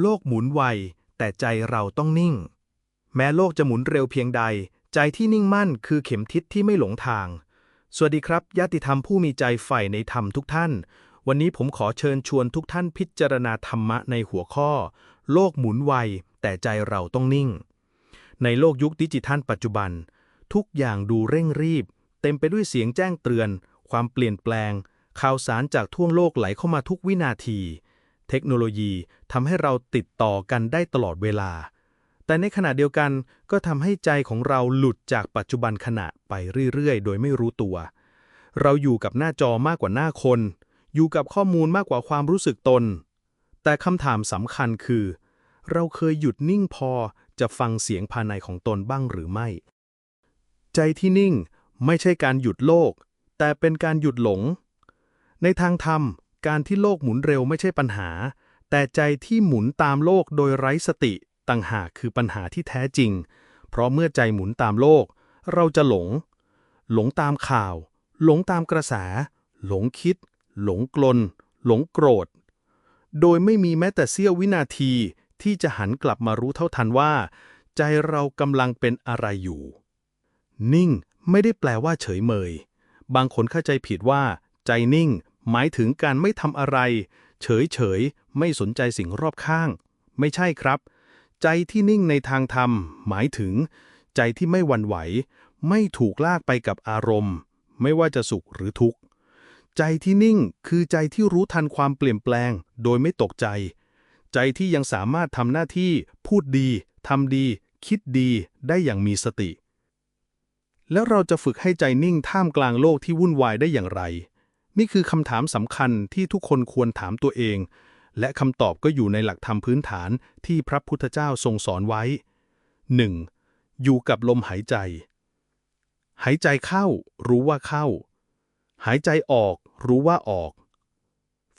โลกหมุนไว แต่ใจเราต้องนิ่ง แม้โลกจะหมุนเร็วเพียงใด ใจที่นิ่งมั่นคือเข็มทิศที่ไม่หลงทาง สวัสดีครับญาติธรรมผู้มีใจใฝ่ในธรรมทุกท่าน วันนี้ผมขอเชิญชวนทุกท่านพิจารณาธรรมะในหัวข้อ โลกหมุนไว แต่ใจเราต้องนิ่ง ในโลกยุคดิจิทัลปัจจุบัน ทุกอย่างดูเร่งรีบ เต็มไปด้วยเสียงแจ้งเตือน ความเปลี่ยนแปลง ข่าวสารจากทั่วโลกไหลเข้ามาทุกวินาที เทคโนโลยีทำให้เราติดต่อกันได้ตลอดเวลา แต่ในขณะเดียวกันก็ทำให้ใจของเราหลุดจากปัจจุบันขณะไปเรื่อยๆ โดยไม่รู้ตัว เราอยู่กับหน้าจอมากกว่าหน้าคน อยู่กับข้อมูลมากกว่าความรู้สึกตน แต่คำถามสำคัญคือ เราเคยหยุดนิ่งพอจะฟังเสียงภายในของตนบ้างหรือไม่ ใจที่นิ่งไม่ใช่การหยุดโลก แต่เป็นการหยุดหลง ในทางธรรม การที่โลกหมุนเร็วไม่ใช่ปัญหา แต่ใจที่หมุนตามโลกโดยไร้สติต่างหากคือปัญหาที่แท้จริง เพราะเมื่อใจหมุนตามโลก เราจะหลง หลงตามข่าว หลงตามกระแส หลงคิด หลงกลน หลงโกรธ โดยไม่มีแม้แต่เสี้ยววินาทีที่จะหันกลับมารู้เท่าทันว่า ใจเรากำลังเป็นอะไรอยู่ นิ่งไม่ได้แปลว่าเฉยเมย บางคนเข้าใจผิดว่า ใจนิ่ง หมายถึงการไม่ทำอะไร เฉยเฉยๆไม่สนใจสิ่งรอบข้าง ไม่ใช่ครับ ใจที่นิ่งในทางธรรม หมายถึง ใจที่ไม่หวั่นไหว ไม่ถูกลากไปกับอารมณ์ ไม่ว่าจะสุขหรือทุกข์ ใจที่นิ่งคือใจที่รู้ทันความเปลี่ยนแปลง โดยไม่ตกใจ ใจที่ยังสามารถทำหน้าที่พูดดีทำดี คิดดีได้อย่างมีสติ แล้วเราจะฝึกให้ใจนิ่งท่ามกลางโลกที่วุ่นวายได้อย่างไร นี่คือคำถามสำคัญที่ทุกคนควรถามตัวเอง และคำตอบก็อยู่ในหลักธรรมพื้นฐานที่พระพุทธเจ้าทรงสอนไว้ 1. อยู่กับลมหายใจ หายใจเข้า รู้ว่าเข้า หายใจออก รู้ว่าออก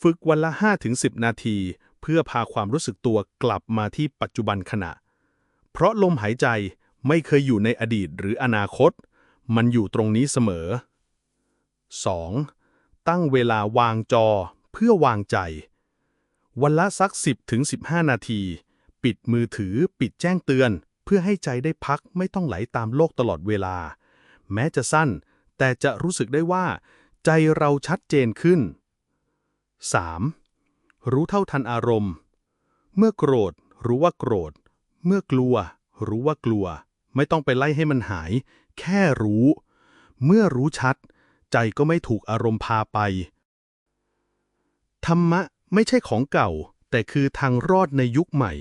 ฝึกวันละ 5-10 นาที เพื่อพาความรู้สึกตัวกลับมาที่ปัจจุบันขณะ เพราะลมหายใจไม่เคยอยู่ในอดีตหรืออนาคต มันอยู่ตรงนี้เสมอ 2. ตั้งเวลาวางจอเพื่อวางใจ วันละสัก 10-15 นาที ปิดมือถือปิดแจ้งเตือน เพื่อให้ใจได้พักไม่ต้องไหลตามโลกตลอดเวลา แม้จะสั้น แต่จะรู้สึกได้ว่า ใจเราชัดเจนขึ้น 3. รู้เท่าทันอารมณ์ เมื่อโกรธ รู้ว่าโกรธ เมื่อกลัว รู้ว่ากลัว ไม่ต้องไปไล่ให้มันหาย แค่รู้ เมื่อรู้ชัด ใจก็ไม่ถูกอารมณ์พาไป ธรรมะไม่ใช่ของเก่า แต่คือทางรอดในยุคใหม่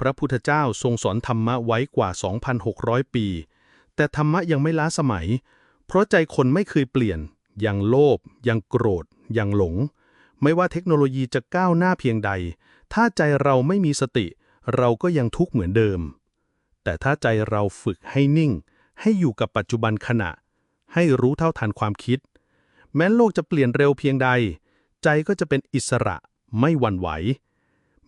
พระพุทธเจ้าทรงสอนธรรมะไว้กว่า 2,600 ปี แต่ธรรมะยังไม่ล้าสมัย เพราะใจคนไม่เคยเปลี่ยน ยังโลภ ยังโกรธ ยังหลง ไม่ว่าเทคโนโลยีจะก้าวหน้าเพียงใด ถ้าใจเราไม่มีสติ เราก็ยังทุกข์เหมือนเดิม แต่ถ้าใจเราฝึกให้นิ่ง ให้อยู่กับปัจจุบันขณะ ให้รู้เท่าทันความคิด แม้โลกจะเปลี่ยนเร็วเพียงใด ใจก็จะเป็นอิสระไม่หวั่นไหว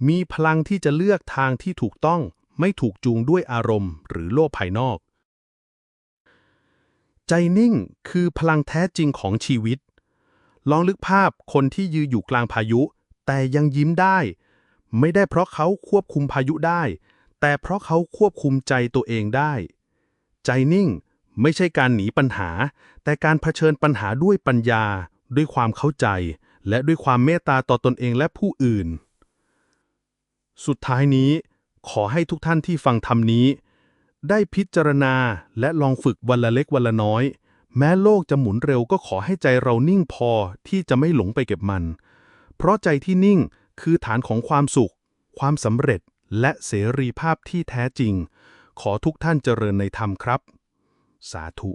มีพลังที่จะเลือกทางที่ถูกต้องไม่ถูกจูงด้วยอารมณ์ หรือโลกภายนอก ใจนิ่งคือพลังแท้จริงของชีวิต ลองนึกภาพคนที่ยืนอยู่กลางพายุ แต่ยังยิ้มได้ ไม่ได้เพราะเขาควบคุมพายุได้ แต่เพราะเขาควบคุมใจตัวเองได้ ใจนิ่ง ไม่ใช่การหนีปัญหา แต่การเผชิญปัญหาด้วยปัญญา ด้วยความเข้าใจ และด้วยความเมตตาต่อตนเองและผู้อื่น สุดท้ายนี้ ขอให้ทุกท่านที่ฟังธรรมนี้ ได้พิจารณาและลองฝึกวันละเล็กวันละน้อย แม้โลกจะหมุนเร็วก็ขอให้ใจเรานิ่งพอที่จะไม่หลงไปเก็บมัน เพราะใจที่นิ่งคือฐานของความสุข ความสำเร็จและเสรีภาพที่แท้จริง ขอทุกท่านเจริญในธรรมครับ สาธุ